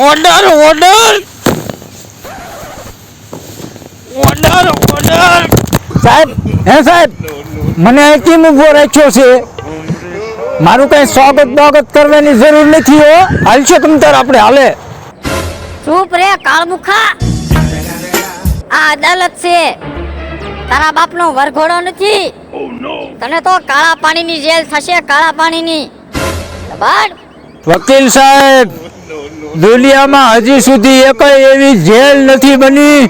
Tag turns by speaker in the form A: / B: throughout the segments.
A: Order order order order
B: સાહેબ હે સાહેબ મને અહીંથી ઊભો રાખ્યો છે. મારું કઈ સ્વાગત બાગત કરવાની જરૂર નથી હો. હાલશો તમ તાર આપણે હાલે.
C: ચૂપ રે કાળમુખા. આ અદાલત છે. તારા બાપનો વરઘોડો નથી. તને તો કાળા પાણીની જેલ થશે કાળા પાણીની.
B: વકીલ સાહેબ દુનિયામાં હજી સુધી એકય એવી જેલ નથી બની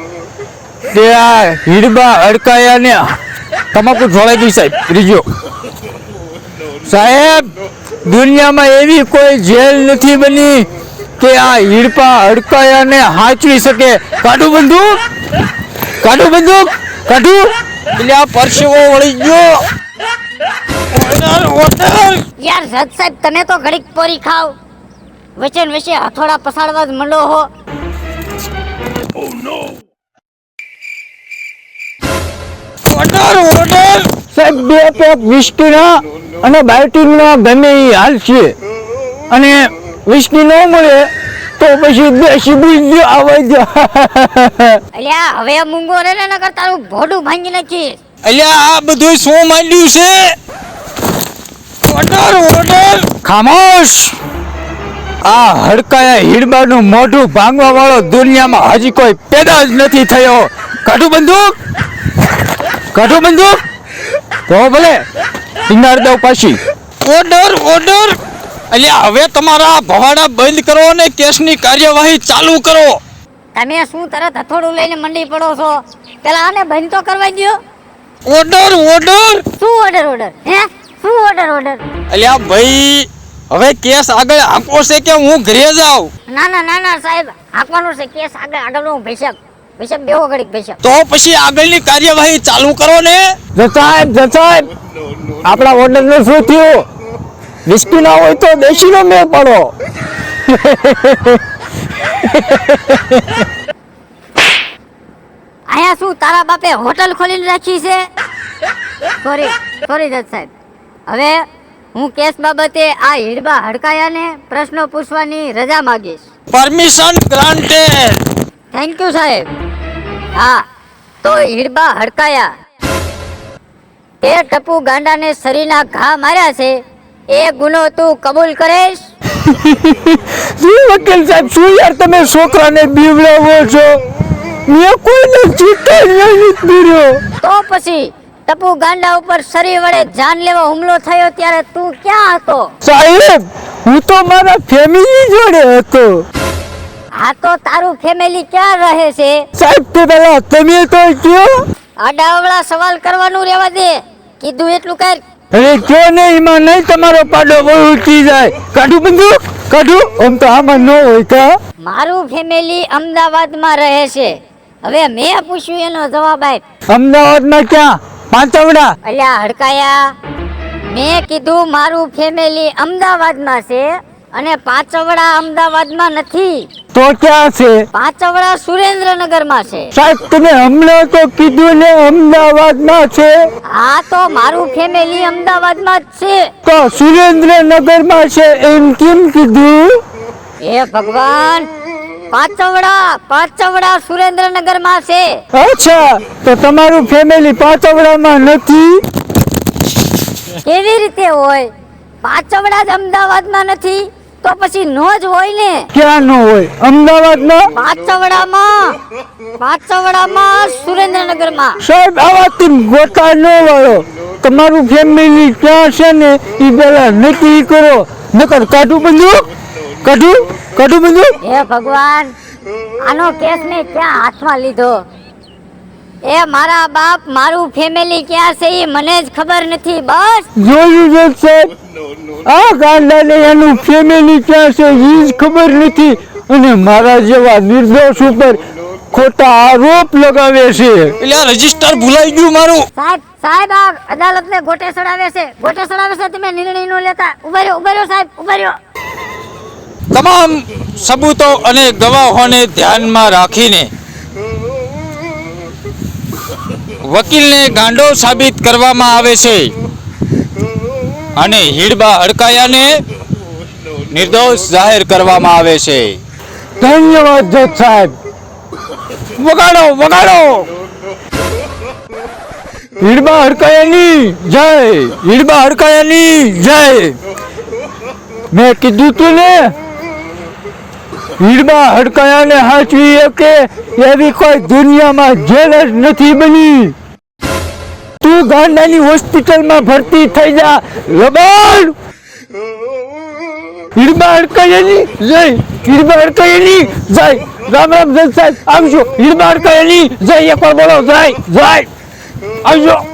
B: તે આ હીડબા અડકાયાને તમાકુ જોડાઈ ગઈ સાહેબ ત્રીજો સાહેબ, દુનિયામાં એવી કોઈ જેલ નથી બની કે આ હીડપા અડકાયા ને હાચવી શકે. કાઢું બંદૂક. કાઢું બંદૂક. કાઢું. એટલે આ પરસેવો વળી ગયો.
C: યાર સત સાહેબ, તમે તો ઘડીક પોરી ખાવ વચ્ચે ને વચ્ચે હથોડા પસાડવા જ મંડો હો.
A: ઓર્ડર ઓર્ડર
B: સાહેબ બે પેક વિસ્કીના અને બાયોટિકના ગમે એ હાલ છે. અને વિસ્કી ન મળે તો પછી દેશી બીજ આવે છે
C: અલ્યા હવે મૂંગો રે ને નકર તારું ભોડું ભાંગી નાખી
A: અલ્યા આ બધું શું માંડ્યું છે? ઓર્ડર ઓર્ડર
B: ખામોશ! આ હડકાયા હીડબાનું મોઢું ભાંગવા વાળો દુનિયામાં હજી કોઈ પેદા જ નથી થયો. કાઢું બંદૂક? કાઢું બંદૂક? તો ભલે પિનાર દઉં પાછી.
A: Order order. અલ્યા હવે તમારા ભવાડા બંધ કરો અને કેસની કાર્યવાહી ચાલુ કરો.
C: તમે શું તરત હથોડું લઈને મંડી પડો છો? પેલા આને બંધ તો કરવા દો
A: ઓર્ડર ઓર્ડર.
C: શું ઓર્ડર ઓર્ડર? હે? શું ઓર્ડર ઓર્ડર?
A: અલ્યા ભાઈ હવે કેસ આગળ આંકો છે કે હું ઘરે જાઉં?
C: ના ના ના ના સાહેબ આપવાનો છે કેસ આગળ આગળનો ભેસક ભેસક બેહો ઘડીક ભેસક
A: તો પછી આગળની કાર્યવાહી ચાલુ કરો ને?
B: જજ સાહેબ જજ સાહેબ આપણા ઓર્ડરનું શું થયું? વિસ્કી ના હોય તો દેશી નો મેળ પડો.
C: અહીંયા શું તારા બાપે હોટલ ખોલીને રાખી છે? સોરી સોરી જજ સાહેબ. હવે હું કેસ બાબતે આ હીડબા હડકાયાને પ્રશ્નો પૂછવાની રજા માંગીશ.
A: પરમિશન ગ્રાન્ટેડ
C: થેન્ક યુ સાહેબ. હા તો હીડબા હડકાયા. તે ટપુ ગાંડાને શરીરના ઘા માર્યા છે. એ ગુનો તું કબૂલ કરેશ?
B: શું વકીલ સાહેબ શું યાર તમે છોકરાને બીવડાવો છો? મેં કોઈને ચીટાડ્યો નહીં પીડ્યો
C: તો પછી ટપુ ગાંડા ઉપર શરીર વડે જાન લેવા હુમલો થયો ત્યારે તું ક્યાં હતો?
B: સાહેબ હું તો મારા ફેમિલી જોડે હતો.
C: આ તો તારું ફેમિલી ક્યાં રહે છે?
B: સાહેબ તે પેલા તમે તો કયો?
C: આડાવડા સવાલ કરવાનું રહેવા દે. કીધું એટલું કર.
B: અરે કયો ને એમાં નહીં તમારો પાડો બહુ ઉઠી જાય. કાઢું બંદૂક કાઢું. આમ તો આમાં ન હોય કા?
C: મારું ફેમિલી અમદાવાદમાં રહે છે. હવે મેં પૂછ્યું એનો જવાબ આપ.
B: અમદાવાદમાં ક્યાં? પાંચવડા
C: અલ્યા હડકાયા. મેં કીધું મારું ફેમિલી અમદાવાદમાં છે અને પાંચવડા અમદાવાદમાં નથી.
B: તો ક્યાં છે?
C: પાંચવડા સુરેન્દ્રનગરમાં છે.
B: સાહેબ તમે હમણાં તો કીધું ને અમદાવાદમાં છે.
C: આ તો મારું ફેમિલી અમદાવાદમાં જ છે.
B: તો સુરેન્દ્રનગરમાં છે એમ કેમ કીધું?
C: હે ભગવાન પાંચવડા પાંચવડા સુરેન્દ્રનગરમાં છે.
B: અચ્છા. તો તમારું ફેમિલી પાંચવડામાં નથી?
C: કેવી રીતે હોય? પાંચવડા જ અમદાવાદમાં નથી તો પછી નો જ હોય ને.
B: ક્યાં ન હોય? અમદાવાદમાં?
C: પાંચવડામાં પાંચવડામાં સુરેન્દ્રનગરમાં.
B: સાહેબ આવાથી ગોતા નો વાળો. તમારું ફેમિલી ક્યાં છે ને? એ પેલા નક્કી કરો. નકર કાઢું બંદૂક કાઢું? કઢું બંદૂક
C: હે ભગવાન આનો કેસ મેં ક્યાં હાથમાં લીધો? એ મારા બાપ મારું ફેમિલી ક્યાં છે એ મને જ ખબર નથી બસ.
B: જોયું છે સાહેબ આ ગાંડાને એનું ફેમિલી ક્યાં છે એ જ ખબર નથી. અને મારા જેવા નિર્દોષ ઉપર ખોટા આરોપ લગાવે છે.
A: એટલે રજિસ્ટર ભૂલાઈ ગયું મારું.
C: સાહેબ સાહેબ આ અદાલતને ગોટે ચડાવે છે. ગોટે ચડાવે છે તમે નિર્ણય નો લેતા. ઊભા રહ્યો ઊભા રહ્યો સાહેબ ઊભા રહ્યો.
A: તમામ સબૂતો અને ગવાહોને ધ્યાનમાં રાખીને વકીલને ગાંડો સાબિત કરવામાં આવે છે અને હીડબા અડકાયાને નિર્દોષ જાહેર કરવામાં આવે છે.
B: ધન્યવાદ જજ સાહેબ. વગાડો વગાડો! હીડબા અડકાયાની જય હીડબા અડકાયાની જય. મેં કીધું તું ને હીડબા હડકાયાને હાચવી શકે એવી કોઈ દુનિયામાં જેલ જ નથી બની. તું ગાંડાની હોસ્પિટલમાં ભરતી થઈ જા, લબાડ! ભીડમાં હડકાયાની, જય! ભીડમાં હડકાયાની, જય! રામ રામ જય સાહેબ, આવજો. ભીડમાં હડકાયાની, જય, એકવાર બોલો જય જય! આવજો.